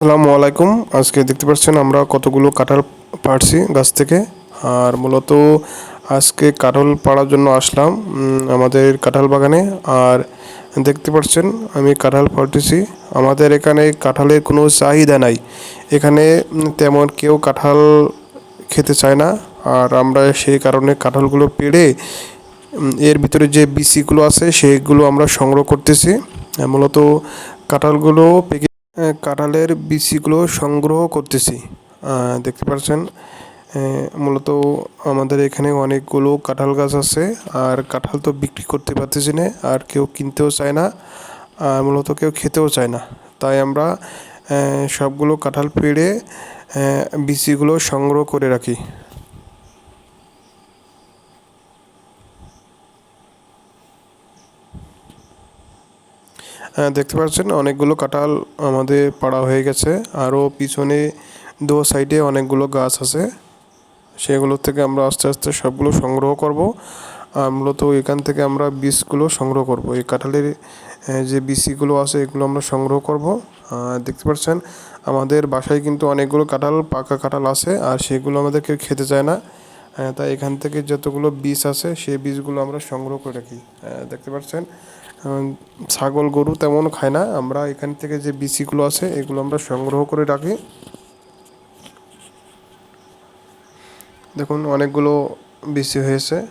আসসালামু আলাইকুম। আজকে দেখতে পাচ্ছেন আমরা কতগুলো কাঁঠাল পাড়ছি গাছ থেকে। আর মূলত আজকে কাঁঠাল পাড়ার জন্য আসলাম আমাদের কাঁঠাল বাগানে। আর দেখতে পাচ্ছেন, আমি কাঁঠাল পাড়তেছি। আমাদের এখানে কাঁঠালের কোনো চাহিদা নাই। এখানে তেমন কেউ কাঁঠাল খেতে চায় না। আর আমরা সেই কারণে কাঁঠালগুলো পেড়ে এর ভিতরে যে বিসিগুলো আছে সেইগুলো আমরা সংগ্রহ করতেছি। মূলত কাঁঠালগুলো পেকে কাঁঠালের বিচিগুলো সংগ্রহ করতেছি। দেখতে পাচ্ছেন মূলত আমাদের এখানে অনেকগুলো কাঁঠাল গাছ আছে আর কাঁঠাল তো বিক্রি করতে পারতেছি না আর কেউ কিনতেও চায় না আর মূলত কেউ খেতেও চায় না। তাই আমরা সবগুলো কাঁঠাল পেড়ে আহ, বিচিগুলো সংগ্রহ করে রাখি। দেখতে পাচ্ছেন, অনেকগুলো কাঁঠাল আমাদের পাড়া হয়ে গেছে। আরও পিছনে দু সাইডে অনেকগুলো গাছ আছে। সেগুলোর থেকে আমরা আস্তে আস্তে সবগুলো সংগ্রহ করব। মূলত এখান থেকে আমরা বীজগুলো সংগ্রহ করব। এই কাঁঠালের যে বিচিগুলো আছে, এগুলো আমরা সংগ্রহ করব। দেখতে পাচ্ছেন, আমাদের বাসায় কিন্তু অনেকগুলো কাঁঠাল, পাকা কাঁঠাল আছে, আর সেগুলো আমাদের কেউ খেতে চায় না। তাই এখান থেকে যতগুলো বীজ আছে সেই বীজগুলো আমরা সংগ্রহ করে রাখি। আহ, দেখতে পাচ্ছেন? ছাগল গরু তেমন খায় না। আমরা এখান থেকে যে বিচিগুলো আছে এগুলো আমরা সংগ্রহ করে রাখি। দেখুন অনেকগুলো বিচি হয়েছে।